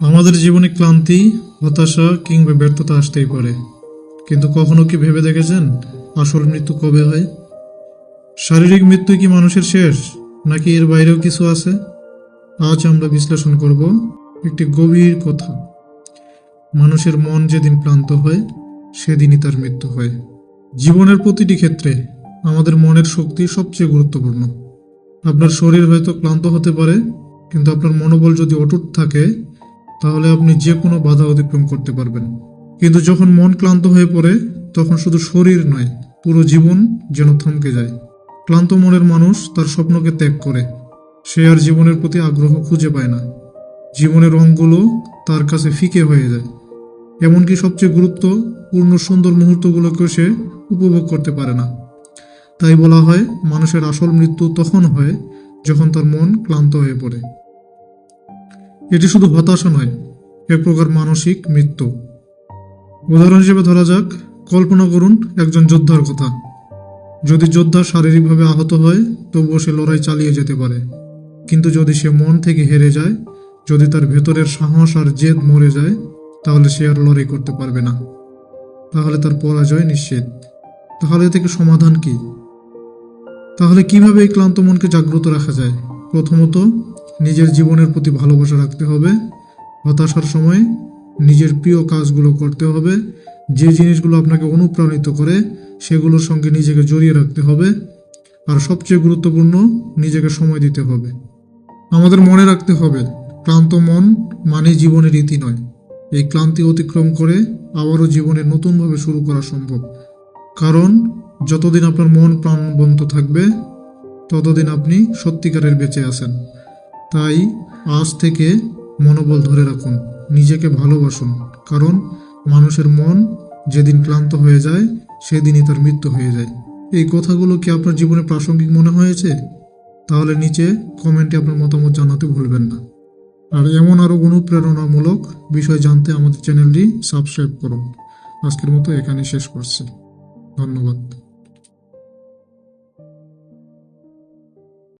আমাদের জীবনে ক্লান্তি, হতাশা কিংবা ব্যর্থতা আসতেই পারে। কিন্তু কখনো কি ভেবে দেখেছেন আসল মৃত্যু কবে হয়? শারীরিক মৃত্যু কি মানুষের শেষ, নাকি এর বাইরেও কিছু আছে? আজ আমরা বিশ্লেষণ করব একটি গভীর কথা। মানুষের মন যেদিন ক্লান্ত হয়, সেদিনই তার মৃত্যু হয়। জীবনের প্রতিটি ক্ষেত্রে আমাদের মনের শক্তি সবচেয়ে গুরুত্বপূর্ণ। আপনার শরীর হয়তো ক্লান্ত হতে পারে, কিন্তু আপনার মনোবল যদি অটুট থাকে তাহলে আপনি যে কোনো বাধা অতিক্রম করতে পারবেন। কিন্তু যখন মন ক্লান্ত হয়ে পড়ে, তখন শুধু শরীর নয়, পুরো জীবন যেন থমকে যায়। ক্লান্ত মনের মানুষ তার স্বপ্নকে ত্যাগ করে। সে আর জীবনের প্রতি আগ্রহ খুঁজে পায় না। জীবনের রঙগুলো তার কাছে ফিকে হয়ে যায়। এমনকি সবচেয়ে গুরুত্বপূর্ণ সুন্দর মুহূর্তগুলোকেও সে উপভোগ করতে পারে না। তাই বলা হয়, মানুষের আসল মৃত্যু তখন হয় যখন তার মন ক্লান্ত হয়ে পড়ে। এটি শুধু হতাশা নয় এক প্রকার মানসিক মৃত্যু। উদাহরণ হিসেবে ধরা যাক, কল্পনা করুন একজন যোদ্ধার কথা। যদি যোদ্ধা শারীরিকভাবে আহত হয়, তবুও সে লড়াই চালিয়ে যেতে পারে। কিন্তু যদি সে মন থেকে হেরে যায়, যদি তার ভেতরের সাহস আর জেদ মরে যায়, তাহলে সে আর লড়াই করতে পারবে না। তাহলে তার পরাজয় নিশ্চিত। তাহলে থেকে সমাধান কি? তাহলে কীভাবে এই ক্লান্ত মনকে জাগ্রত রাখা যায়? প্রথমত নিজের জীবনের প্রতি ভালোবাসা রাখতে হবে, হতাশার সময় নিজের প্রিয় কাজগুলো করতে হবে, যে জিনিসগুলো আপনাকে অনুপ্রাণিত করে সেগুলোর সঙ্গে নিজেকে জড়িয়ে রাখতে হবে, আর সবচেয়ে গুরুত্বপূর্ণ, নিজেকে সময় দিতে হবে। আমাদের মনে রাখতে হবে, ক্লান্ত মন মানে জীবনের রীতি নয়। এই ক্লান্তি অতিক্রম করে আবারও জীবনে নতুনভাবে শুরু করা সম্ভব। কারণ, যতদিন আপনার মন প্রাণবন্ত থাকবে, ততদিন আপনি সত্যিকারের বেঁচে আছেন। তাই আজ থেকে মনোবল ধরে রাখুন, নিজেকে ভালোবাসুন, কারণ মানুষের মন যেদিন ক্লান্ত হয়ে যায়, সেদিনই তার মৃত্যু হয়ে যায়। এই কথাগুলো কি আপনার জীবনে প্রাসঙ্গিক মনে হয়েছে? তাহলে নিচে কমেন্টে আপনার মতামত জানাতে ভুলবেন না। আর এমন আরও অনুপ্রেরণামূলক বিষয় জানতে আমাদের চ্যানেলটি সাবস্ক্রাইব করুন। আজকের মতো এখানে শেষ করছি। ধন্যবাদ।